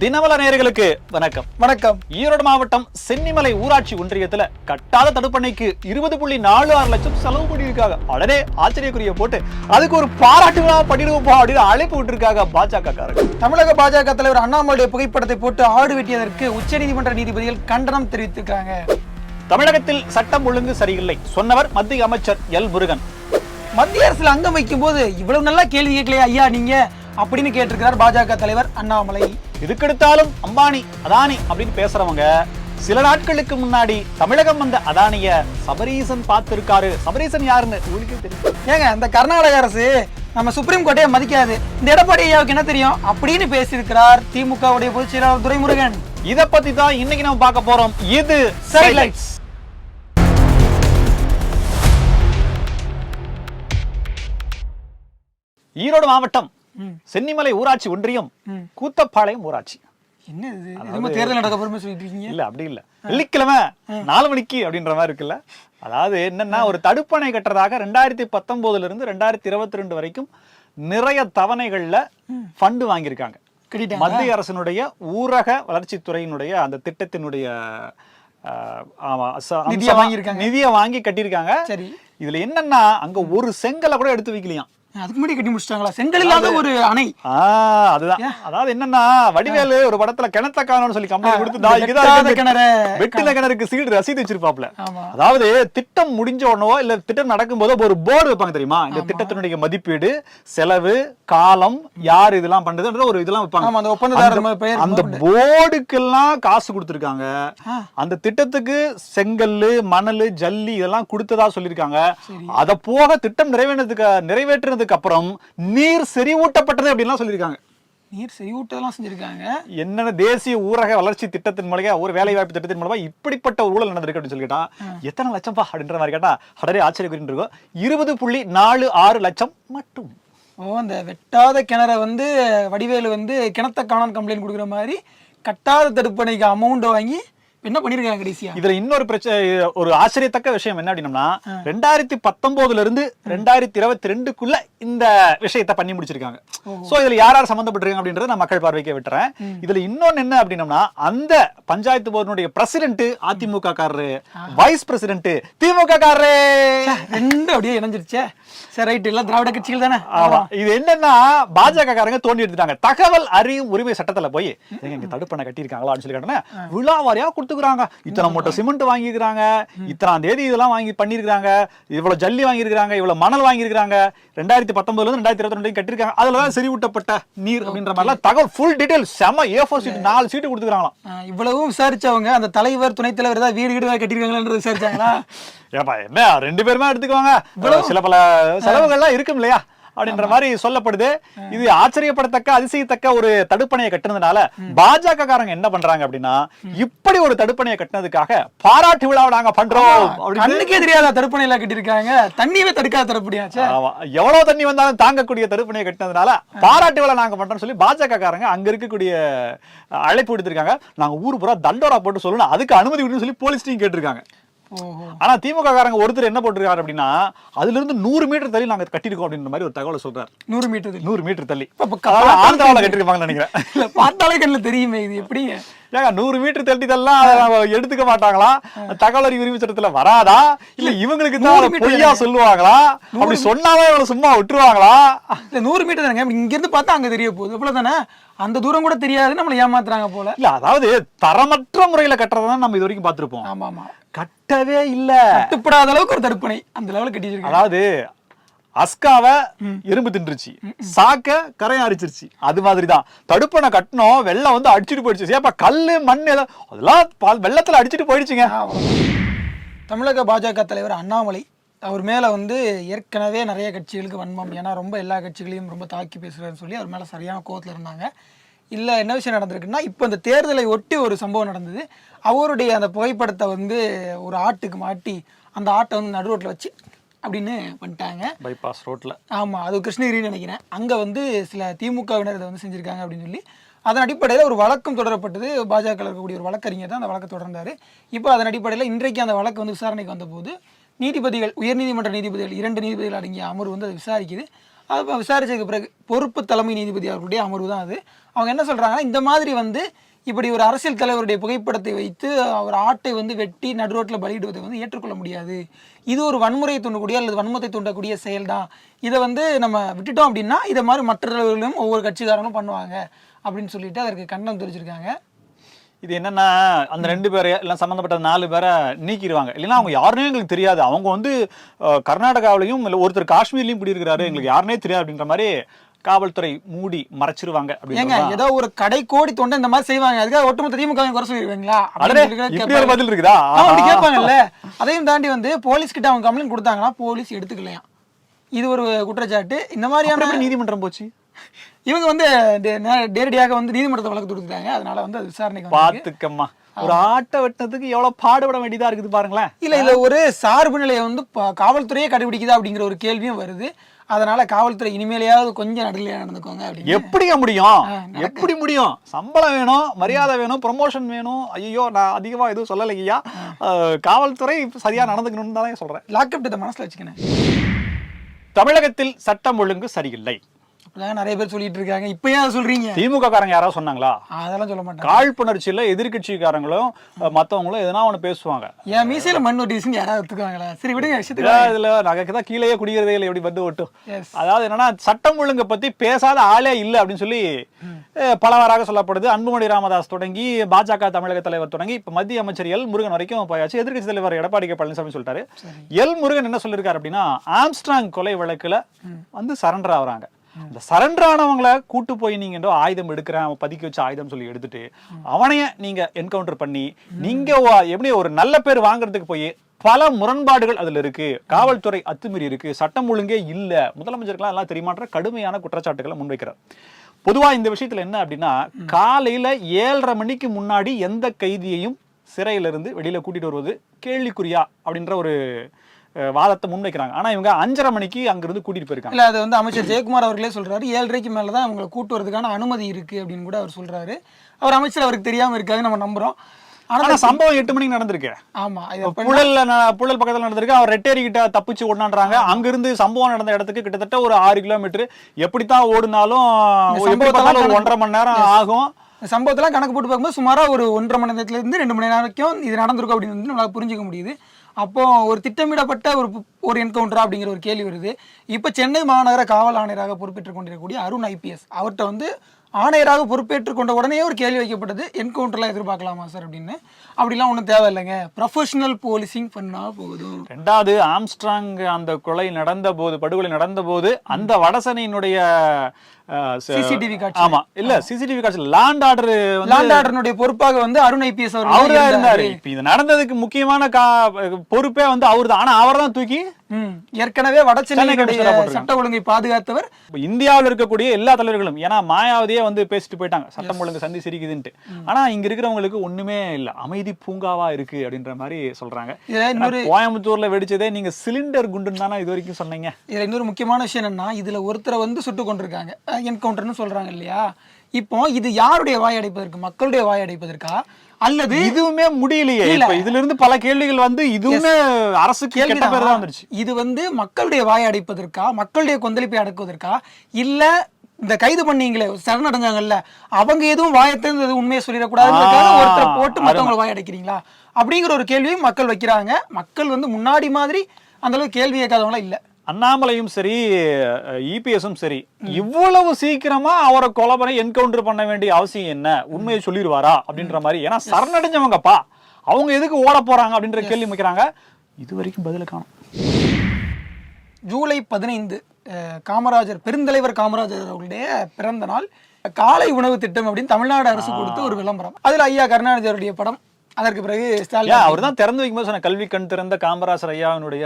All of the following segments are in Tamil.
தினவல நேயர்களுக்கு வணக்கம். வணக்கம். ஈரோடு மாவட்டம் சென்னிமலை ஊராட்சி ஒன்றியத்துல கட்டாத தடுப்பணைக்கு இருபது புள்ளி நாலு ஆறு லட்சம் செலவு பண்ணியிருக்காங்க. உடனே ஆச்சரியக்குரிய போட்டு அதுக்கு ஒரு பாராட்டு விழா அப்படின்னு அழைப்பு விட்டுருக்காங்க பாஜக காரங்க தமிழக பாஜக தலைவர் அண்ணாமலையுடைய புகைப்படத்தை போட்டு ஆடு வெட்டியதற்கு உச்சநீதிமன்ற நீதிபதிகள் கண்டனம் தெரிவித்திருக்காங்க தமிழகத்தில் சட்டம் ஒழுங்கு சரியில்லை சொன்னவர் மத்திய அமைச்சர் எல் முருகன். மத்திய அரசுல அங்கம் வைக்கும் போது இவ்வளவு நல்லா கேள்வி கேட்கலையா ஐயா நீங்க? அப்படின்னு கேட்டிருக்கிறார் பாஜக தலைவர் அண்ணாமலை. இதுக்கெடுத்தாலும் அம்பானி அதானி அப்படின்னு பேசுறவங்க சில நாட்களுக்கு முன்னாடி தமிழகம் வந்த அதானிய சபரீசன் பார்த்திருக்காரு. சபரீசன் யாருன்னு உங்களுக்கு தெரியும். ஏங்க இந்த கர்நாடக அரசு நம்ம சுப்ரீம் கோர்ட்டையே மதிக்காது. இந்த எடப்பாடி ஐயாவுக்கு என்ன தெரியும்? அப்படின்னு பேசியிருக்கிறார் திமுகவுடைய பொதுச் செயலாளர் துரைமுருகன். இத பத்தி தான் இன்னைக்கு நம்ம பார்க்க போறோம். இது Sidelights. ஈரோடு மாவட்டம் சென்னிமலை ஊராட்சி ஒன்றியம் கூத்தப்பாளையம் ஊராட்சி. என்ன தேர்தல் நடக்க போறமே சொல்லிட்டு இருக்கீங்க. இல்ல அப்படி இல்ல. வெள்ளிக்கிழமை நாலு மணிக்கு அப்படின்ற மாதிரி இருக்குல்ல. அதாவது என்னன்னா ஒரு தடுப்பணை கட்டுறதாக ரெண்டாயிரத்தி பத்தொன்பதுல இருந்து ரெண்டாயிரத்தி இருபத்தி ரெண்டு வரைக்கும் நிறைய தவணைகள்ல ஃபண்டு வாங்கியிருக்காங்க. மத்திய அரசினுடைய ஊரக வளர்ச்சித்துறையினுடைய அந்த திட்டத்தினுடைய நிதியை வாங்கி கட்டியிருக்காங்க. சரி. இதுல என்னன்னா அங்க ஒரு செங்கலை கூட எடுத்து வைக்கலையாம். அதுக்கு முன்னாடி கட்டி முடிச்சிட்டாங்களா? செங்கல் இல்லாத ஒரு அணை. ஆ, அதுதான். அதாவது என்னன்னா வடிவேலு ஒரு படத்துல கிணத்த காணோம்னு சொல்லி கம்பெனி கொடுத்து "தா, இங்கதான் வெட்டாத இருக்குது." கிணற. வெட்டின கிணறுக்கு சீடு ரசீது வச்சிருப்பாப்ல. ஆமா. அதாவது திட்டம் முடிஞ்ச உடனோ இல்ல திட்டம் நடக்கும்போதோ ஒரு போர்டு வைப்பாங்க தெரியுமா? இந்த திட்டத்தினுடைய மதிப்பீடு செலவு காலம் யார் இதெல்லாம் பண்றதுன்ற ஒரு இதெல்லாம் வைப்பாங்க. அந்த ஒப்பந்ததாரர் அந்த- பெயர் அந்த போர்டுக்கெல்லாம் காசு கொடுத்திருக்காங்க. அந்த திட்டத்துக்கு செங்கல்லு மணல் ஜல்லி இதெல்லாம் கொடுத்ததா சொல்லியிருக்காங்க. அத போக திட்டம் நிறைவேறதுக்கு நிறைவேற்றினதுக்கு அப்புறம் நீர் செறிவூட்டப்பட்டது அப்படின்லாம் சொல்லியிருக்காங்க. நீர் செறிவூட்டதெல்லாம் செஞ்சிருக்காங்க. என்னென்ன தேசிய ஊரக வளர்ச்சி திட்டத்தின் மூலமா ஒரு வேலை வாய்ப்பு திட்டத்தின் மூலமா இப்படிப்பட்ட ஒரு ஊழல் நடந்திருக்கு அப்படின்னு சொல்லி கேட்டா எத்தனை லட்சம்ப்பா அப்படின்ற மாதிரி கேட்டா அடரே ஆச்சரியக்குறின்னு இருக்கும். இருபது புள்ளி நாலு ஆறு லட்சம் மட்டும். ஓ அந்த வெட்டாத கிணற வந்து வடிவேலு வந்து கிணத்த காணான் கம்ப்ளைண்ட் கொடுக்குற மாதிரி கட்டாத தடுப்பணைக்கு அமௌண்ட் வாங்கி என்ன பண்ணிருக்காங்க கடைசியா? இதுல இன்னொரு பிரச்சனை ஒரு ஆச்சரியத்தக்க விஷயம் என்ன அப்படின்னம்னா ரெண்டாயிரத்தி பத்தொன்பதுல இருந்து ரெண்டாயிரத்தி இருபத்தி ரெண்டுக்குள்ள இந்த விஷயத்தை பண்ணி முடிச்சிருக்காங்க. சோ இதுல யார் யார் சம்பந்தப்பட்டிருக்காங்க அப்படின்றத நான் மக்கள் பார்வைக்கு விட்டுறேன். இதுல இன்னொன்னு என்ன அப்படின்னம்னா அந்த பஞ்சாயத்து போர்டுனுடைய பிரசிடென்ட் அதிமுக காரரு வைஸ் பிரசிடென்ட் திமுக காரரு ரெண்டு அப்படியே இணைஞ்சிருச்சே. சரி ரைட் எல்லாம் திராவிட கட்சிகள் தானே? ஆமா. இது என்னன்னா பாஜக காரங்க தோண்டி எடுத்துட்டாங்க. தகவல் அறியும் உரிமை சட்டத்துல போய் எங்க தடுப்பணை கட்டியிருக்காங்களான்னு சொல்லி கேட்டோன்னே விழா வாரியா கொடுத்துக்கிறாங்க. இத்தனை மூட்டை சிமெண்ட் வாங்கியிருக்காங்க இத்தனாம் தேதி இதெல்லாம் வாங்கி பண்ணியிருக்காங்க இவ்வளவு ஜல்லி வாங்கியிருக்காங்க இவ்வளவு மணல் வாங்கியிருக்காங்க ரெண்டாயிரத்தி பத்தொன்பதுல இருந்து ரெண்டாயிரத்தி இருபத்தி ரெண்டு கட்டிருக்காங்க அதுலதான் செறிவூட்டப்பட்ட நீர் அப்படின்ற மாதிரிலாம் தகவல் ஃபுல் டீடைல் செம ஏ ஃபோர் சீட் நாலு சீட்டு கொடுத்துக்கிறாங்களாம். இவ்வளவும் விசாரிச்சவங்க அந்த தலைவர் துணைத் தலைவர் ஏதாவது வீடு வீடு கட்டிருக்காங்களான்னு விசாரிச்சாங்களா? ஏப்பா என்ன? ரெண்டு பேருமே எடுத்துக்குவாங்க. சில பல செலவுகள்லாம் இருக்கும் இல்லையா அப்படின்ற மாதிரி சொல்லப்படுது. இது ஆச்சரியப்படத்தக்க அதிசயத்தக்க ஒரு தடுப்பணையை கட்டுனதுனால பாஜக காரங்க என்ன பண்றாங்க அப்படின்னா இப்படி ஒரு தடுப்பணையை கட்டினதுக்காக பாராட்டு விழாவை நாங்க பண்றோம் கண்ணுக்கே தெரியாத தடுப்பணையில கட்டிருக்காங்க தண்ணியவே தடுக்காத தடுப்படியாச்சே ஆமா. எவ்வளவு தண்ணி வந்தாலும் தாங்கக்கூடிய தடுப்பணையை கட்டினதுனால பாராட்டு விழா நாங்க பண்றோம்னு சொல்லி பாஜக காரங்க அங்க இருக்கக்கூடிய அழைப்பு விடுத்திருக்காங்க. நாங்க ஊர் பூரா தண்டோரா போட்டு சொல்லணும். அதுக்கு அனுமதி விடுன்னு சொல்லி போலீஸ்டையும் கேட்டிருக்காங்க. ஆனா திமுக காரங்க ஒருத்தர் என்ன போட்டிருக்காரு அப்படின்னா அதுல இருந்து நூறு மீட்டர் தள்ளி நாங்க கட்டியிருக்கோம் அப்படின்ற மாதிரி ஒரு தகவலை சொல்றாரு. நூறு மீட்டர் நூறு மீட்டர் தள்ளி. ஆந்திராவில் கட்டிருப்பாங்கன்னு நினைக்கிறேன். பார்த்தாலே கண்ணுல தெரியுமே இது எப்படிங்க? ஏங்க நூறு மீட்டர் தள்ளி தள்ளலாம் அதை நம்ம எடுத்துக்க மாட்டாங்களா? தகவல் அறிவு உரிமை சட்டத்துல வராதா? இல்ல இவங்களுக்கு தான் பொய்யா சொல்லுவாங்களா? அப்படி சொன்னாவே இவங்களை சும்மா விட்டுருவாங்களா? இல்ல நூறு மீட்டர் தானங்க. இங்க இருந்து பார்த்தா அங்க தெரிய போகுது. அவ்வளவு தானே அந்த தூரம் கூட தெரியாது நம்மளை ஏமாத்துறாங்க போல. இல்ல அதாவது தரமற்ற முறையில கட்டுறதை நம்ம இது வரைக்கும் பார்த்திருப்போம். ஆமா ஆமா கட்டவே இல்ல. கட்டுப்படாத அளவுக்கு ஒரு தடுப்பணை அந்த லெவலுக்கு கட்டி அதாவது அஸ்காவை எறும்பு தின்றுச்சு. சாக்க கரையை அரிச்சிருச்சு. அது மாதிரிதான். தடுப்பணை கட்டணும் வெள்ளம் வந்து அடிச்சிட்டு போயிடுச்சு. ஏப்பா கல்லு மண் அதெல்லாம் வெள்ளத்துல அடிச்சிட்டு போயிடுச்சுங்க. தமிழக பாஜக தலைவர் அண்ணாமலை அவர் மேல வந்து ஏற்கனவே நிறைய கட்சிகளுக்கு வன்மம். ஏன்னா ரொம்ப எல்லா கட்சிகளையும் ரொம்ப தாக்கி பேசுறாருன்னு சொல்லி அவர் மேல சரியான கோவத்துல இருந்தாங்க. இல்ல என்ன விஷயம் நடந்திருக்குன்னா இப்போ இந்த தேர்தலை ஒட்டி ஒரு சம்பவம் நடந்தது. அவருடைய அந்த புகைப்படத்தை வந்து ஒரு ஆட்டுக்கு மாட்டி அந்த ஆட்டை வந்து நடு ரோட்ல வச்சு அப்படின்னு பண்ணிட்டாங்க பைபாஸ் ரோட்ல ஆமாம் அது கிருஷ்ணகிரின்னு நினைக்கிறேன். அங்கே வந்து சில திமுகவினர் இதை வந்து செஞ்சுருக்காங்க அப்படின்னு சொல்லி. அதன் அடிப்படையில் ஒரு வழக்கம் தொடரப்பட்டது. பாஜக இருக்கக்கூடிய ஒரு வழக்கறிஞர் தான் அந்த வழக்கை தொடர்ந்தார். இப்போ அதன் அடிப்படையில் இன்றைக்கு அந்த வழக்கு வந்து விசாரணைக்கு வந்தபோது நீதிபதிகள் உயர்நீதிமன்ற நீதிபதிகள் இரண்டு நீதிபதிகள் அடங்கிய அமர்வு வந்து அதை விசாரிக்குது. அது விசாரிச்சதுக்கு பிறகு பொறுப்பு தலைமை நீதிபதி அவர்களுடைய அமர்வு தான் அது. அவங்க என்ன சொல்கிறாங்கன்னா இந்த மாதிரி வந்து இப்படி ஒரு அரசியல் தலைவருடைய புகைப்படத்தை வைத்து அவர் ஆட்டை வந்து வெட்டி நடுரோட்டில் பலியிடுவதை வந்து ஏற்றுக்கொள்ள முடியாது. இது ஒரு வன்முறையை தூண்டக்கூடிய அல்லது வன்மத்தை தூண்டக்கூடிய செயல் தான் இதை வந்து நம்ம விட்டுட்டோம் அப்படின்னா இதை மாதிரி மற்ற தலைவர்களும் ஒவ்வொரு கட்சிக்காரங்களும் பண்ணுவாங்க அப்படின்னு சொல்லிட்டு அதற்கு கண்டனம் தெரிவிச்சிருக்காங்க. இது என்னன்னா அந்த ரெண்டு பேரை எல்லாம் சம்மந்தப்பட்ட நாலு பேரை நீக்கிடுவாங்க. இல்லைன்னா அவங்க யாருனே எங்களுக்கு தெரியாது. அவங்க வந்து கர்நாடகாவிலையும் இல்லை ஒருத்தர் காஷ்மீர்லேயும் இப்படி இருக்கிறாரு எங்களுக்கு யாருனே தெரியாது அப்படின்ற மாதிரி காவல்துறை மூடி மறைச்சிருவாங்க ஏங்க ஏதோ ஒரு கடை கோடி தொண்டை இந்த மாதிரி செய்வாங்க. அதுக்காக ஒட்டுமொத்த திமுக குறை சொல்லிடுவீங்களா. பதில் இருக்குதா? அப்படி கேட்பாங்கல்ல. அதையும் தாண்டி வந்து போலீஸ் கிட்ட அவங்க கம்ப்ளைண்ட் கொடுத்தாங்கன்னா போலீஸ் எடுத்துக்கலையாம். இது ஒரு குற்றச்சாட்டு. இந்த மாதிரியான நீதிமன்றம் போச்சு? இவங்க வந்து நேரடியாக வந்து நீதிமன்றத்தை வழக்கு தொடுத்துட்டாங்க. அதனால வந்து அது விசாரணைக்கு. பாத்துக்கம்மா ஒரு ஆட்டை வெட்டினதுக்கு எவ்வளவு பாடுபட வேண்டியதா இருக்குது பாருங்களேன். இல்ல இல்ல ஒரு சார்பு நிலையை வந்து காவல்துறையே கடைபிடிக்குதா அப்படிங்கிற ஒரு கேள்வியும் வருது. அதனால காவல்துறை இனிமேலையாவது கொஞ்சம் நடுநிலையா நடந்துக்கோங்க அப்படின்னு. எப்படிங்க முடியும்? எப்படி முடியும்? சம்பளம் வேணும் மரியாதை வேணும் ப்ரமோஷன் வேணும். ஐயோ நான் அதிகமா எதுவும் சொல்லலைங்கய்யா அஹ், காவல்துறை சரியா நடந்துக்கணும்னு தான் சொல்றேன். லாக்அப் இதை மனசுல வச்சுக்கணும் தமிழகத்தில் சட்டம் ஒழுங்கு சரியில்லை. நிறைய பேர் சொல்லிட்டு இருக்காங்க இப்ப ஏன் அதை சொல்றீங்க? திமுக காரங்க யாராவது சொன்னாங்களா? அதெல்லாம் சொல்ல மாட்டாங்க. காழ்ப்புணர்ச்சியில எதிர்க்கட்சிக்காரங்களும் அஹ், மத்தவங்களும் எதனா ஒண்ணு பேசுவாங்க. என் மீசையில மண் ஒட்டி வீசுன்னு யாராவது ஒத்துக்குவாங்களா? சரி விடுங்க விஷயத்துக்கு இதுல நாங்க தான் கீழேயே குடிக்கிறதே இல்லை எப்படி வந்து ஓட்டும் Yes. அதாவது என்னன்னா சட்டம் ஒழுங்கை பத்தி பேசாத ஆளே இல்ல அப்படின்னு சொல்லி பலவாறாக சொல்லப்படுது. அன்புமணி ராமதாஸ் தொடங்கி பாஜக தமிழக தலைவர் தொடங்கி இப்ப மத்திய அமைச்சர் எல் முருகன் வரைக்கும் போயாச்சு. எதிர்க்கட்சி தலைவர் எடப்பாடி கே பழனிசாமி சொல்லிட்டாரு. எல் முருகன் என்ன சொல்லிருக்காரு அப்படின்னா ஆம்ஸ்ட்ராங் கொலை வழக்குல வந்து சரண்டர் ஆகுறாங்க. இந்த சரண்டர் ஆனவங்கள கூட்டு போய் நீங்க ஏதோ ஆயுதம் எடுக்கிறேன் அவன் பதுக்கி வச்ச ஆயுதம் சொல்லி எடுத்துட்டு அவனைய நீங்க என்கவுண்டர் பண்ணி நீங்க எப்படி ஒரு நல்ல பேர் வாங்குறதுக்கு போய் பல முரண்பாடுகள் அதுல இருக்கு. காவல்துறை அத்துமீறி இருக்கு. சட்டம் ஒழுங்கே இல்ல. முதலமைச்சருக்கெல்லாம் எல்லாம் தெரியுமாற்ற கடுமையான குற்றச்சாட்டுகளை முன்வைக்கிறார். பொதுவா இந்த விஷயத்துல என்ன அப்படின்னா காலையில ஏழரை மணிக்கு முன்னாடி எந்த கைதியையும் சிறையிலிருந்து வெளியில கூட்டிட்டு வருவது கேள்விக்குறியா அப்படின்ற ஒரு வாதத்தை முன்வைக்கிறாங்க. ஆனா இவங்க அஞ்சரை மணிக்கு அங்கிருந்து கூட்டிட்டு போயிருக்காங்க. இல்ல அது வந்து அமைச்சர் ஜெயக்குமார் அவர்களே சொல்றாரு. ஏழரைக்கு மேல தான் அவங்களை கூட்டு வரதுக்கான அனுமதி இருக்கு அப்படின்னு கூட அவர் சொல்றாரு. அவர் அமைச்சர் அவருக்கு தெரியாம இருக்காது நம்ம நம்புறோம். ஆனா சம்பவம் எட்டு மணிக்கு நடந்திருக்கு. ஆமா புழல்ல புழல் பக்கத்துல நடந்திருக்கு. அவர் ரெட்டேரி கிட்ட தப்பிச்சு ஓடினான்றாங்க. அங்கிருந்து சம்பவம் நடந்த இடத்துக்கு கிட்டத்தட்ட ஒரு ஆறு கிலோமீட்டர். எப்படித்தான் ஓடுனாலும் பார்த்தாலும் ஒரு ஒன்றரை மணி நேரம் ஆகும். சம்பவத்தெல்லாம் கணக்கு போட்டு பார்க்கும்போது சுமாரா ஒரு ஒன்றரை மணி நேரத்துல இருந்து ரெண்டு மணி நேரம் வரைக்கும் இது நடந்திருக்கும் அப்படின்னு வந்து நம்மளால புரிஞ்சுக்க முடியுது. அப்போ ஒரு திட்டமிடப்பட்ட ஒரு ஒரு என்கவுண்டரா அப்படிங்கிற ஒரு கேள்வி வருது. இப்போ சென்னை மாநகர காவல் ஆணையராக பொறுப்பேற்றுக் கொண்டிருக்கக்கூடிய அருண் ஐபிஎஸ் அவர்கிட்ட வந்து ஆணையராக பொறுப்பேற்றுக் கொண்ட உடனே ஒரு கேள்வி வைக்கப்பட்டது என்கவுண்டர்லாம் எதிர்பார்க்கலாமா சார் அப்படின்னு. அப்படிலாம் ஒன்றும் தேவையில்லைங்க. ப்ரொஃபஷனல் போலீசிங் பண்ணால் போதும். ரெண்டாவது ஆம்ஸ்ட்ராங் அந்த கொலை நடந்த போது படுகொலை நடந்த போது அந்த வடசனையினுடைய அஹ், ச- CCTV காட்சி. ஆமா. இல்ல சிசிடிவி காட்சி லேண்ட் ஆர்டர் லாண்ட் ஆர்டருடைய பொறுப்பாக வந்து அருண் ஐபிஎஸ் அவர்தான் அவர் இருந்தாரு. இப்ப இது நடந்ததுக்கு முக்கியமான பொறுப்பே வந்து அவர்தான். ஆனா அவர்தான் தூக்கி ஏற்கனவே வட சென்னையினுடைய கமிஷனரா போட்டிருக்காங்க. சட்ட ஒழுங்கை பாதுகாத்தவர். இப்ப இந்தியாவுல இருக்கக்கூடிய எல்லா தலைவர்களும் ஏன்னா மாயாவதியே வந்து பேசிட்டு போயிட்டாங்க. சட்டம் ஒழுங்கு சந்தி சிரிக்குதுன்ட்டு. ஆனா இங்க இருக்கிறவங்களுக்கு ஒண்ணுமே இல்ல. அமைதி பூங்காவா இருக்கு அப்படின்ற மாதிரி சொல்றாங்க. கோயம்புத்தூர்ல வெடிச்சதே நீங்க சிலிண்டர் குண்டுன்னு தானே இது வரைக்கும் சொன்னீங்க. இதுல இன்னொரு முக்கியமான விஷயம் என்னன்னா இதுல ஒருத்தரை வந்து சுட்டு கொண்டிருக்காங்க. என்கவுண்டர்னு சொல்றாங்க இல்லையா? இப்போ இது யாருடைய வாய் அடைப்பதற்கு மக்களுடைய வாய் அடைப்பதற்கா? அல்லது இதுவுமே முடியலையே. இல்ல. இப்ப இதுல இருந்து பல கேள்விகள் வந்து இதுவுமே தான் கேள்விதான். வந்துருச்சு. இது வந்து மக்களுடைய வாய் அடைப்பதற்கா மக்களுடைய கொந்தளிப்பை அடக்குவதற்கா? இல்ல இந்த கைது பண்ணீங்களே சரணடைஞ்சாங்கல்ல அவங்க எதுவும் வாயை திறந்து எதுவும் உண்மையை சொல்லிடக்கூடாதுன்றதுக்காக ஆ, ஒருத்தரை போட்டு அருமை. மத்தவங்களை வாய் அடைக்கிறீங்களா? அப்படிங்கிற ஒரு கேள்வியும் மக்கள் வைக்கிறாங்க. மக்கள் வந்து முன்னாடி மாதிரி அந்த அளவுக்கு கேள்வி கேட்காதவங்களா இல்ல. அண்ணாமலையும் சரி இபிஎஸும் சரி இவ்வளவு சீக்கிரமா அவரை கொலை பண்ணி என்கவுண்டர் பண்ண வேண்டிய அவசியம் என்ன? உண்மையை சொல்லிடுவாரா? அப்படின்ற மாதிரி. ஏன்னா சரணடைஞ்சவங்கப்பா. அவங்க எதுக்கு ஓட போறாங்க அப்படின்ற கேள்வி வைக்கிறாங்க இது வரைக்கும் பதில காணும். ஜூலை பதினைந்து காமராஜர் பெருந்தலைவர் காமராஜர் அவர்களுடைய பிறந்த நாள் காலை உணவு திட்டம் அப்படின்னு தமிழ்நாடு அரசு கொடுத்த ஒரு விளம்பரம். அதுல ஐயா கருணாநிதி அவருடைய படம் அதற்கு பிறகு ஸ்டாலின் அவர் தான் திறந்து வைக்கும்போது சொன்ன கல்வி கண் திறந்த காமராசர் ஐயாவினுடைய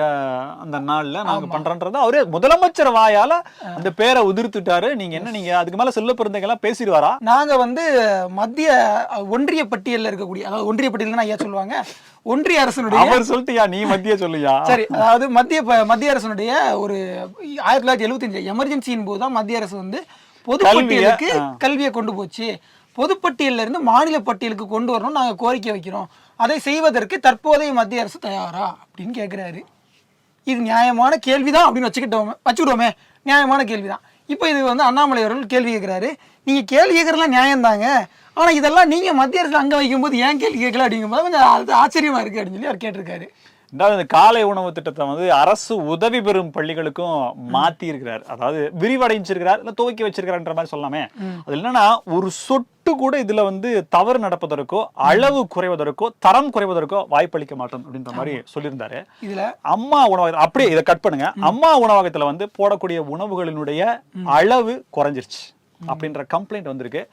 அந்த நாள்ல நாங்க பண்றோன்றது அவரே முதலமைச்சர் வாயால அந்த பேரை உதிர்த்துட்டாரு. நீங்க என்ன நீங்க அதுக்கு மேல செல்ல பிறந்தங்க எல்லாம் பேசிடுவாரா? நாங்க வந்து மத்திய ஒன்றிய பட்டியல்ல இருக்கக்கூடிய அதாவது ஒன்றிய பட்டியல் ஐயா சொல்லுவாங்க. ஒன்றிய அரசனுடைய அவர் சொல்லிட்டியா? நீ மத்திய சொல்லுயா? சரி அதாவது மத்திய மத்திய அரசனுடைய ஒரு ஆயிரத்தி தொள்ளாயிரத்தி எழுபத்தஞ்சு எமர்ஜென்சியின் போது தான் மத்திய அரசு வந்து பொது பட்டியலுக்கு. கல்வியை கொண்டு போச்சு. பொதுப்பட்டியலிருந்து மாநில பட்டியலுக்கு கொண்டு வரணும் நாங்கள் கோரிக்கை வைக்கிறோம். அதை செய்வதற்கு தற்போதைய மத்திய அரசு தயாரா? அப்படின்னு கேட்குறாரு இது நியாயமான கேள்விதான் அப்படின்னு வச்சுக்கிட்டோமே வச்சுக்கிட்டோமே. நியாயமான கேள்விதான். இப்போ இது வந்து அண்ணாமலை அவர்கள் கேள்வி கேட்குறாரு நீங்கள் கேள்வி கேட்குறதுலாம் நியாயம்தாங்க. ஆனால் இதெல்லாம் நீங்கள் மத்திய அரசு அங்கே வைக்கும்போது ஏன் கேள்வி கேட்கல அப்படிங்கும்போது கொஞ்சம் அது ஆச்சரியமாக இருக்கு அப்படின்னு சொல்லி அவர் கேட்டிருக்காரு. ரெண்டாவது இந்த காலை உணவு திட்டத்தை வந்து அரசு உதவி பெறும் பள்ளிகளுக்கும் மாத்தி இருக்கிறார் அதாவது விரிவடைஞ்சிருக்கிறார் இல்ல துவக்கி வச்சிருக்கிறார்ன்ற மாதிரி சொல்லலாமே அது என்னன்னா ஒரு சொட்டு கூட இதுல வந்து தவறு நடப்பதற்கோ அளவு குறைவதற்கோ தரம் குறைவதற்கோ வாய்ப்பளிக்க மாட்டோம் அப்படின்ற மாதிரி சொல்லியிருந்தாரு. இதுல அம்மா உணவகம் அப்படியே இதை கட் பண்ணுங்க. அம்மா உணவகத்துல வந்து போடக்கூடிய உணவுகளினுடைய அளவு குறைஞ்சிருச்சு அப்படின்ற கம்ப்ளைண்ட் வந்திருக்கு.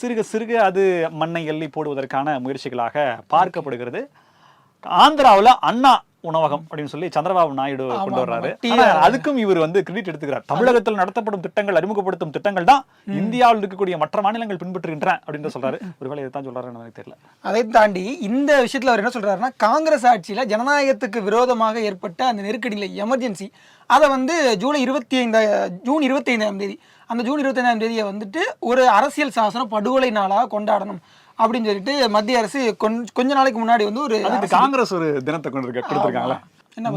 சிறுக சிறுக அது மண்ணை எள்ளி போடுவதற்கான முயற்சிகளாக பார்க்கப்படுகிறது. ஆந்திராவுல அண்ணா உணவகம் அப்படின்னு சொல்லி சந்திரபாபு நாயுடு கொண்டு வர்றாரு. அதுக்கும் இவர் வந்து கிரெடிட் எடுத்துக்கிறார். தமிழகத்தில் நடத்தப்படும் திட்டங்கள் அறிமுகப்படுத்தும் திட்டங்கள் தான் இந்தியாவில் இருக்கக்கூடிய மற்ற மாநிலங்கள் பின்பற்றுகின்றன அப்படின்னு சொல்றாரு. ஒருவேளை இதைத்தான் சொல்றாருன்னு எனக்கு தெரியல. அதை தாண்டி இந்த விஷயத்துல அவர் என்ன சொல்றாருன்னா காங்கிரஸ் ஆட்சியில ஜனநாயகத்துக்கு விரோதமாக ஏற்பட்ட அந்த நெருக்கடியில எமர்ஜென்சி அதை வந்து ஜூலை இருபத்தி ஐந்தா ஜூன் இருபத்தி ஐந்தாம் தேதி அந்த ஜூன் இருபத்தி ஐந்தாம் தேதியை வந்துட்டு ஒரு அரசியல் சாசனம் படுகொலை நாளாக கொண்டாடணும். அப்படின்னு சொல்லிட்டு மத்திய அரசு கொஞ்ச நாளைக்கு முன்னாடி வந்து ஒரு காங்கிரஸ் ஒரு தினத்தை கொண்டு இருக்க கொடுத்துருக்காங்களே.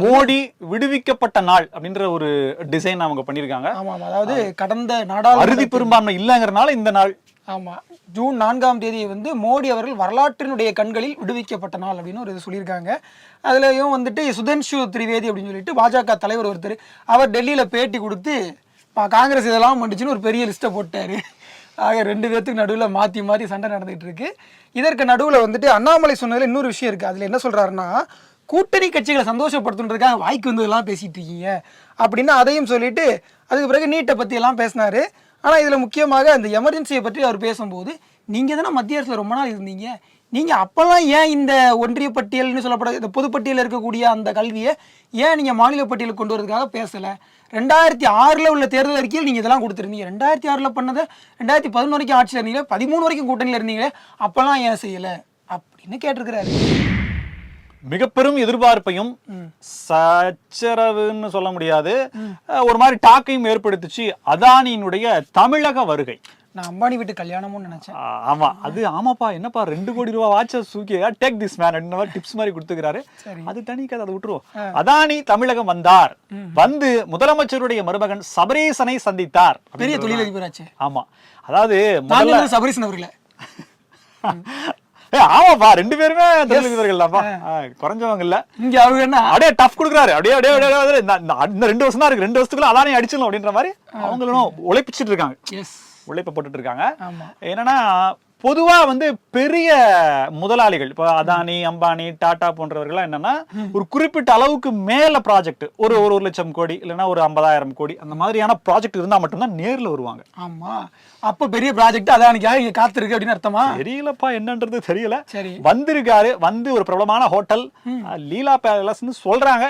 மோடி விடுவிக்கப்பட்ட நாள் அப்படின்ற ஒரு டிசைன் அவங்க பண்ணிருக்காங்க ஆமா ஆமா. அதாவது கடந்த நாடாளுமன்ற அறுதி பெரும்பான்மை இல்லைங்கிறனால இந்த நாள். ஆமா. ஜூன் நான்காம் தேதியை வந்து மோடி அவர்கள் வரலாற்றினுடைய கண்களில் விடுவிக்கப்பட்ட நாள் அப்படின்னு ஒரு இது சொல்லியிருக்காங்க. அதுலயும் வந்துட்டு சுதன்ஷு திரிவேதி அப்படின்னு சொல்லிட்டு பாஜக தலைவர் ஒருத்தர் அவர் டெல்லியில பேட்டி கொடுத்து "பா, காங்கிரஸ் இதெல்லாம் பண்ணுச்சுன்னு ஒரு பெரிய லிஸ்ட்டை போட்டாரு. ஆக ரெண்டு பேர்த்துக்கு நடுவில் மாற்றி மாற்றி சண்டை நடந்துகிட்டு இருக்கு. இதற்கு நடுவில் வந்துட்டு அண்ணாமலை சொன்னதில் இன்னொரு விஷயம் இருக்குது அதில் என்ன சொல்கிறாருன்னா கூட்டணி கட்சிகளை சந்தோஷப்படுத்துன்றதுக்காக வாய்க்கு வந்ததெல்லாம் பேசிகிட்டு இருக்கீங்க. அப்படின்னு அதையும் சொல்லிட்டு அதுக்கு பிறகு நீட்டை பற்றி எல்லாம் ஆனால் இதில் முக்கியமாக அந்த எமர்ஜென்சியை பற்றி அவர் பேசும்போது நீங்கள் தானே மத்திய அரசில் ரொம்ப நாள் இருந்தீங்க. நீங்கள் அப்போல்லாம் ஏன் இந்த ஒன்றிய பட்டியல்னு சொல்லப்பட இந்த பொதுப்பட்டியலில் இருக்கக்கூடிய அந்த கல்வியை ஏன் நீங்கள் மாநில பட்டியலுக்கு கொண்டு வரதுக்காக பேசலை? ரெண்டாயிரத்தி ஆறில் உள்ள தேர்தல் அறிக்கையில் நீங்கள் இதெல்லாம் கொடுத்துருந்தீங்க. ரெண்டாயிரத்தி ஆறில் பண்ணதை ரெண்டாயிரத்தி பதினொன்று வரைக்கும் ஆட்சியில் இருந்தீங்களே பதிமூணு வரைக்கும் கூட்டணியில் இருந்தீங்களே அப்போல்லாம் ஏன் செய்யலை? அப்படின்னு கேட்டிருக்கிறாரு. மிக பெரும் எதிர்பார்ப்பையும் சச்சரவுன்னு சொல்ல முடியாது. ஒரு மாதிரி டாக்கையும் ஏற்படுத்துச்சு. அதானியினுடைய தமிழக வருகை. நான் அம்பானி வீட்டு கல்யாணமும் நினச்சேன். ஆமா. அது ஆமாப்பா என்னப்பா ரெண்டு கோடி ரூபா வாட்ச சூக்கியா டேக் திஸ் மேன் அப்படின்ற மாதிரி டிப்ஸ் மாதிரி கொடுத்துக்கிறாரு. அது தனி கதை அதை விட்டுருவோம். அதானி தமிழகம் வந்தார். வந்து முதலமைச்சருடைய மருமகன் சபரீசனை சந்தித்தார். பெரிய. தொழிலதிபராச்சு ஆமா. அதாவது முதல்ல சபரீசன் அவர்களே. ஆமாப்பா ரெண்டு பேருமே தொழிலதிபர்கள் தான்ப்பா. குறைஞ்சவங்க இல்ல. இங்கே அவங்க என்ன? அப்படியே டஃப் கொடுக்குறாரு. அப்படியே அப்படியே அப்படியே இந்த- ரெண்டு வருஷம் தான் இருக்கு. ரெண்டு வருஷத்துக்குள்ள அதானே அடிச்சிடலாம் அப்படின்ற மாதிரி அவங்களும் உழைப்பிச்சிட்டு இருக்காங்க. எஸ் உழைப்ப போட்டுட்டு இருக்காங்க. ஆமா. என்னன்னா பொதுவா வந்து பெரிய முதலாளிகள் இப்போ அதானி அம்பானி டாடா போன்றவர்கள்லாம் என்னன்னா ஒரு குறிப்பிட்ட அளவுக்கு மேல ப்ராஜெக்ட் ஒரு ஒரு லட்சம் கோடி இல்லைன்னா ஒரு ஐம்பதாயிரம் கோடி அந்த மாதிரியான ப்ராஜெக்ட் இருந்தா மட்டும்தான் நேர்ல வருவாங்க. ஆமா. அப்போ பெரிய ப்ராஜெக்ட் அதானிக்காக இங்கே காத்திருக்கு அப்படின்னு அர்த்தமா? தெரியலப்பா என்னன்றது தெரியல. சரி. வந்திருக்காரு வந்து ஒரு பிரபலமான ஹோட்டல் லீலா பேலஸ்னு சொல்றாங்க.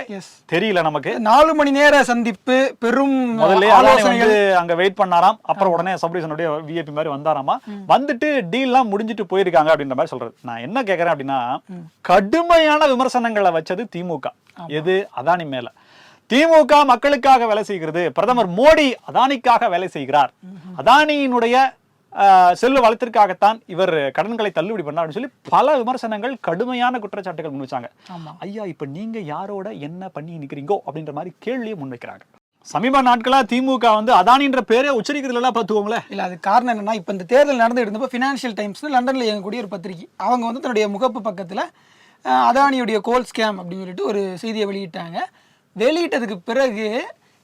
தெரியல நமக்கு. நாலு மணி நேர சந்திப்பு பெரும் முதல்ல அங்க வெயிட் பண்ணாராம். அப்புறம் உடனே சப்ரீசனுடைய விஐபி மாதிரி வந்தாராமா. வந்துட்டு டீல்லாம் முடிஞ்சிட்டு போயிருக்காங்க அப்படின்ற மாதிரி சொல்றது. நான் என்ன கேக்குறேன் அப்படின்னா கடுமையான விமர்சனங்களை வச்சது திமுக. எது? அதானி மேல. திமுக மக்களுக்காக வேலை செய்கிறது பிரதமர் மோடி அதானிக்காக வேலை செய்கிறார். அதானியினுடைய செல்வ வளத்திற்காகத்தான் இவர் கடன்களை தள்ளுபடி பண்ணார் அப்படின்னு சொல்லி பல விமர்சனங்கள் கடுமையான குற்றச்சாட்டுகள் முன்வச்சாங்க. ஆமா. ஐயா இப்ப நீங்க யாரோட என்ன பண்ணி நிக்கிறீங்கோ அப்படின்ற மாதிரி கேள்வியை முன்வைக்கிறாங்க. சமீப நாட்களா திமுக வந்து அதானின்ற பேரே உச்சரிக்கிறதுல எல்லாம் பார்த்துக்கோங்களேன். இல்ல அது காரணம் என்னன்னா இப்போ இந்த தேர்தல் நடந்து இருந்தப்போ ஃபினான்ஷியல் டைம்ஸ் லண்டன்ல இயங்கக்கூடிய ஒரு பத்திரிகை. அவங்க வந்து தன்னுடைய முகப்பு பக்கத்துல அதானியுடைய கோல் ஸ்கேம் அப்படின்னு சொல்லிட்டு ஒரு செய்தியை வெளியிட்டாங்க. வெளியிட்டதுக்கு பிறகு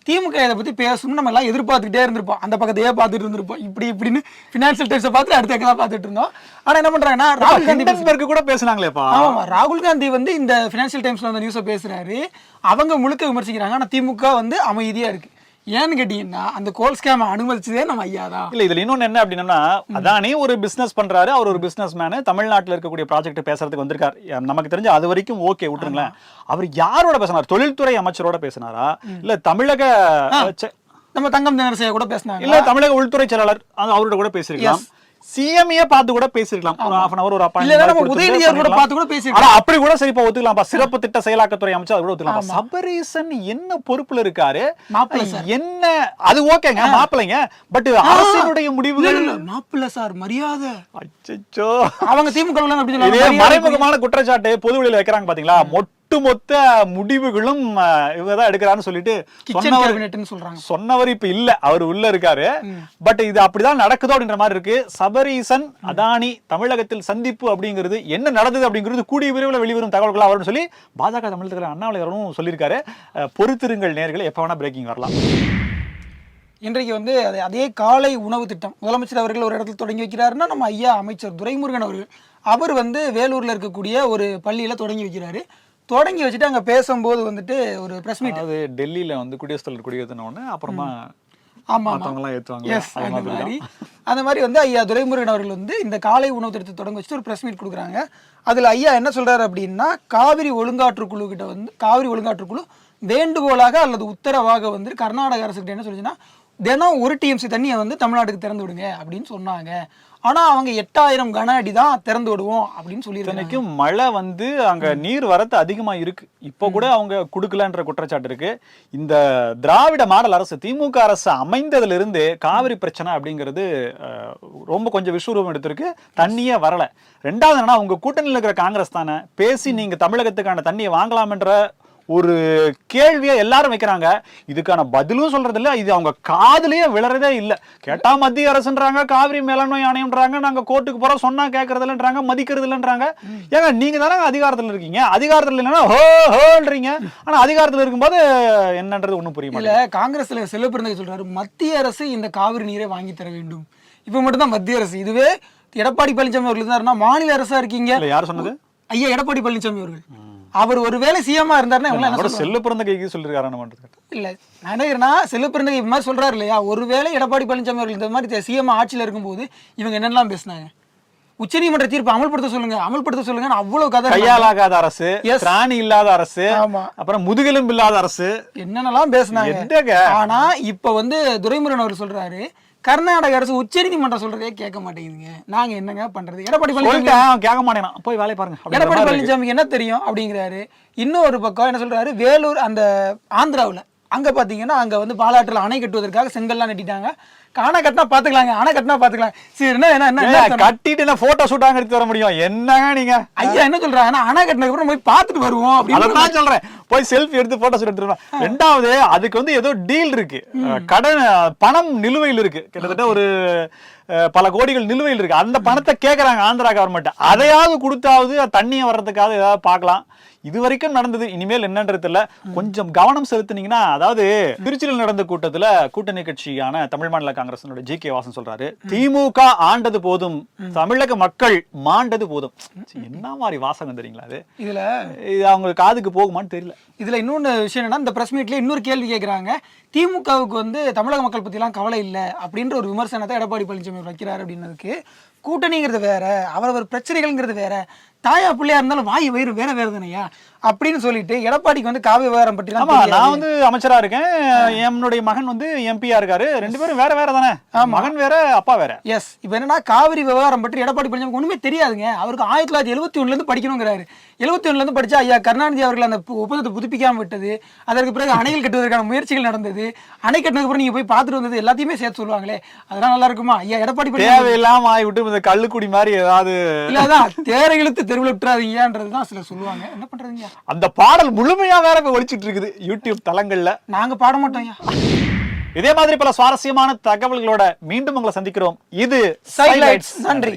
திமுக இதை பத்தி பேசணும்னு நம்ம எல்லாம் எதிர்பார்த்துக்கிட்டே இருந்திருப்போம். அந்த பக்கத்தையே பார்த்துட்டு இருந்திருப்போம். இப்படி இப்படின்னு ஃபினான்ஷியல் டைம்ஸை பார்த்து அடுத்த எல்லாம் பார்த்துட்டு இருந்தோம். ஆனா என்ன பண்றாங்கன்னா ராகுல் காந்தி கூட பேசுனாங்களேப்பா. ஆமாம் ராகுல் காந்தி வந்து இந்த ஃபினான்ஷியல் டைம்ஸ்ல அந்த நியூஸை பேசுறாரு. அவங்க முழுக்க விமர்சிக்கிறாங்க. ஆனா திமுக வந்து அமைதியா இருக்கு. ஏன்னு கேட்டீங்கன்னா அந்த கோல் ஸ்கேம் அனுமதிச்சதே நம்ம ஐயா தான். இல்ல இதுல இன்னொன்னு என்ன அப்படின்னா அதானே ஒரு பிசினஸ் பண்றாரு அவர் ஒரு பிசினஸ் மேனு தமிழ்நாட்டுல இருக்கக்கூடிய ப்ராஜெக்ட் பேசுறதுக்கு வந்திருக்காரு. நமக்கு தெரிஞ்ச அது வரைக்கும் ஓகே விட்டுருங்களேன். அவர் யாரோட பேசினார்? தொழில்துறை அமைச்சரோட பேசினாரா? இல்ல தமிழக நம்ம தங்கம் தினரசையா கூட பேசினாங்க இல்ல தமிழக உள்துறை செயலாளர் அவரோட கூட பேசிருக்கலாம் சிஎம்ஏ பார்த்து கூட பேசிருக்கலாம். ஒரு half அன் அவர் ஒரு appointment உதயநிதியார் கூட. பார்த்து கூட பேசிருக்கலாம். அப்படி கூட சரிப்பா ஒத்துக்கலாம்ப்பா. சிறப்பு திட்ட செயலாக்கத்துறை அமைச்சர் அது கூட ஒத்துக்கலாம் சபரீசன் என்ன பொறுப்புல இருக்காரு? சார். என்ன அது ஓகேங்க மாப்பிள்ளைங்க. பட் அரசினுடைய முடிவுகள் மாப்பிள்ள சார் மரியாதை. அச்சச்சோ. அவங்க திமுக மறைமுகமான குற்றச்சாட்டு பொது வெளியில வைக்கிறாங்க பாத்தீங்களா? ஒட்டுமொத்த முடிவுகளும் இவங்க தான் எடுக்கிறான்னு சொல்லிட்டு சொல்றாங்க. சொன்னவர் இப்ப இல்ல. அவர் உள்ள இருக்காரு. பட் இது அப்படிதான் நடக்குதோ அப்படின்ற மாதிரி இருக்கு. சபரீசன் அதானி தமிழகத்தில் சந்திப்பு அப்படிங்கிறது என்ன நடந்தது அப்படிங்கிறது கூடிய விரைவில் வெளிவரும் தகவல்களா வரும்னு சொல்லி பாஜக தமிழகத்தில் அண்ணாமலையாரும் சொல்லியிருக்காரு. பொறுத்திருங்கள் நேர்களை. எப்ப வேணா பிரேக்கிங் வரலாம். இன்றைக்கு வந்து அதே- அதே காலை உணவு திட்டம். முதலமைச்சர் அவர்கள் ஒரு இடத்துல தொடங்கி வைக்கிறாருன்னா நம்ம ஐயா அமைச்சர் துரைமுருகன் அவர்கள். அவர் வந்து வேலூர்ல இருக்கக்கூடிய ஒரு பள்ளியில தொடங்கி வைக்கிறாரு. தொடங்கி வச்சுட்டு அங்க பேசும்போது வந்துட்டு ஒரு பிரஸ் மீட் அதாவது டெல்லியில வந்து குடியரசுத் தலைவர் குடியேற்றின உடனே அப்புறமா அது அந்த மாதிரி. வந்து ஐயா துரைமுருகன் அவர்கள் வந்து இந்த காலை உணவு திட்டத்தை தொடங்க வச்சுட்டு ஒரு பிரஸ் மீட் கொடுக்குறாங்க. அதுல ஐயா என்ன சொல்றாரு அப்படின்னா காவிரி ஒழுங்காற்று குழு கிட்ட வந்து காவிரி ஒழுங்காற்று குழு வேண்டுகோளாக அல்லது உத்தரவாக வந்து கர்நாடக அரசுகிட்ட என்ன சொல்லுச்சுன்னா தினம் ஒரு டிஎம்சி தண்ணியை வந்து தமிழ்நாட்டுக்கு திறந்து விடுங்க அப்படின்னு சொன்னாங்க. ஆனா அவங்க எட்டாயிரம் கன அடி தான் திறந்து விடுவோம் அப்படின்னு இத்தனைக்கும் மழை வந்து அங்க நீர் வரத்து அதிகமா இருக்கு. இப்போ கூட அவங்க குடுக்கலன்ற குற்றச்சாட்டு இருக்கு. இந்த திராவிட மாடல் அரசு திமுக அரசு அமைந்ததுல இருந்து காவிரி பிரச்சனை அப்படிங்கிறது ரொம்ப கொஞ்சம் விஸ்வரூபம் எடுத்திருக்கு. தண்ணியே வரல. ரெண்டாவது என்னன்னா உங்க கூட்டணியில் இருக்கிற காங்கிரஸ் தானே பேசி நீங்க தமிழகத்துக்கான தண்ணியை வாங்கலாம்ன்ற ஒரு கேள்வியை எல்லாரும் வைக்கிறாங்க. இதுக்கான பதிலும் சொல்றது இல்ல இது அவங்க காதுலயே விழறதே இல்ல. கேட்டா மத்திய அரசுன்றாங்க காவிரி மேலாண்மை ஆணையம்ன்றாங்க நாங்க கோர்ட்டுக்கு போறோம் சொன்னா கேட்கறது இல்லைன்றாங்க மதிக்கிறது இல்லைன்றாங்க ஏங்க நீங்க தானே அதிகாரத்துல இருக்கீங்க? அதிகாரத்துல இல்லைன்னா ஹோ ஹோன்றீங்க. ஆனா அதிகாரத்துல இருக்கும்போது என்னன்றது ஒண்ணும் புரிய இல்ல காங்கிரஸ்ல செல்வப்பிறந்தகை சொல்றாரு மத்திய அரசு இந்த காவிரி நீரை வாங்கி தர வேண்டும். இப்ப மட்டும்தான் மத்திய அரசு. இதுவே எடப்பாடி பழனிசாமி அவர்கள் இருந்தாருன்னா மாநில அரசா இருக்கீங்க. யார் சொன்னது? ஐயா எடப்பாடி பழனிசாமி அவர்கள். அவர் ஒருவேளை சிஎம்மா இருந்தாருன்னா இவங்க? செல்ல பிறந்த கைக்கு சொல்லிருக்காரு இல்ல நான் என்ன கேக்குறேன்னா, செல்வப்பிறந்தகை இது மாதிரி சொல்றாரு இல்லையா ஒருவேளை எடப்பாடி பழனிசாமி அவர்கள் இந்த மாதிரி சிஎம் ஆட்சியில இருக்கும்போது இவங்க என்னெல்லாம் பேசினாங்க உச்சநீதிமன்ற தீர்ப்பு அமல்படுத்த சொல்லுங்க அமல்படுத்த சொல்லுங்க அவ்வளவு கதை கையாலாகாத அரசு. திராணி இல்லாத அரசு ஆமா. அப்புறம் முதுகெலும்பு இல்லாத அரசு என்னென்னலாம் பேசினாங்க? ஆனா இப்ப வந்து துரைமுருகன் அவர் சொல்றாரு கர்நாடக அரசு உச்சநீதிமன்றம் சொல்றதே கேட்க மாட்டேங்குதுங்க. நாங்க என்னங்க பண்றது? எடப்பாடி பழனிசாமி கேட்க மாட்டேனா? போய் வேலையை பாருங்க. எடப்பாடி. பழனிசாமிக்கு என்ன தெரியும் அப்படிங்கிறாரு. இன்னொரு பக்கம் என்ன சொல்றாரு? வேலூர் அந்த ஆந்திராவுல. அங்க பாத்தீங்கன்னா அங்க வந்து பாலாற்றில் அணை கட்டுவதற்காக செங்கல்லாம் நட்டிட்டாங்க. அணை கட்டினா பாத்துக்கலாங்க அணை கட்டினா பாத்துக்கலாம். சரி என்ன என்ன? கட்டிட்டு என்ன போட்டோ ஷூட்டாங்க எடுத்து வர முடியும்? என்னங்க நீங்க? ஐயா என்ன சொல்றாங்கன்னா அணை கட்டினதுக்கு அப்புறம் போய் பார்த்துட்டு வருவோம் அப்படின்னு அதான் சொல்றேன். போய் செல்ஃபி எடுத்து போட்டோ ஷூட் எடுத்துருவேன் ரெண்டாவது அதுக்கு வந்து ஏதோ டீல் இருக்கு. கடன் பணம் நிலுவையில் இருக்கு. கிட்டத்தட்ட ஒரு பல கோடிகள் நிலுவையில் இருக்கு. அந்த பணத்தை கேக்குறாங்க ஆந்திரா கவர்மெண்ட் அதையாவது கொடுத்தாவது தண்ணியை வர்றதுக்காக ஏதாவது பார்க்கலாம். இது வரைக்கும் நடந்தது இனிமேல் என்னன்றது இல்ல. கொஞ்சம் கவனம் செலுத்துனீங்கன்னா அதாவது திருச்சியில் நடந்த கூட்டத்துல கூட்டணி கட்சியான தமிழ் மாநில காங்கிரசினுடைய ஜி கே வாசன் சொல்றாரு திமுக ஆண்டது போதும் தமிழக மக்கள் மாண்டது போதும். என்ன மாதிரி வாசகம் தெரியுங்களா அது? இதுல இது அவங்க காதுக்கு போகுமான்னு தெரியல. இதுல இன்னொன்னு விஷயம் என்னன்னா இந்த பிரஸ் மீட்ல இன்னொரு கேள்வி கேக்குறாங்க. திமுகவுக்கு வந்து தமிழக மக்கள் பத்திலாம் கவலை இல்லை அப்படின்ற ஒரு விமர்சனத்தை எடப்பாடி பழனிசாமி வைக்கிறாரு அப்படின்னதுக்கு கூட்டணிங்கிறது வேற அவரவர் பிரச்சனைகள்ங்கிறது வேற. தாயா பிள்ளையா இருந்தாலும் வாய் வயிறு வேற வேற தானையா அப்படின்னு சொல்லிட்டு எடப்பாடிக்கு வந்து காவிய விவகாரம் பற்றி ஆமா நான் வந்து அமைச்சரா இருக்கேன். என்னுடைய மகன் வந்து எம்பியா இருக்காரு. ரெண்டு பேரும் வேற வேற தானே? மகன் வேற அப்பா வேற. எஸ் இப்போ என்னன்னா காவிரி விவகாரம் பற்றி எடப்பாடி பழனிசாமி ஒண்ணுமே தெரியாதுங்க. அவருக்கு ஆயிரத்தி தொள்ளாயிரத்தி எழுபத்தி ஒண்ணுல இருந்து படிக்கணுங்கிறாரு. எழுபத்தி ஒண்ணுல இருந்து படிச்சா ஐயா கருணாநிதி அவர்கள் அந்த ஒப்பந்தத்தை புதுப்பிக்காம விட்டது. அதற்கு பிறகு அணைகள் கட்டுவதற்கான முயற்சிகள் நடந்தது. அணை கட்டினதுக்கு அப்புறம் நீங்க போய் பார்த்துட்டு வந்தது எல்லாத்தையுமே சேர்த்து சொல்லுவாங்களே. அதெல்லாம் நல்லா இருக்குமா? ஐயா எடப்பாடி தேவையில்லாம ஆகி விட்டு இந்த கள்ளுக்குடி மாதிரி ஏதாவது இல்ல அதான் தேரை இழுத்து தெருவில் விட்டுறாதீங்கன்றது தான் சிலர் சொல்லுவாங்க. என்ன பண்றதுங்க? அந்த பாடல் முழுமையா வேற இப்ப ஒழிச்சிட்டு இருக்குது யூடியூப் தளங்கள்ல நாங்க பாட மாட்டோம் இதே மாதிரி பல சுவாரஸ்யமான தகவல்களோட மீண்டும் உங்களை சந்திக்கிறோம் இது. நன்றி.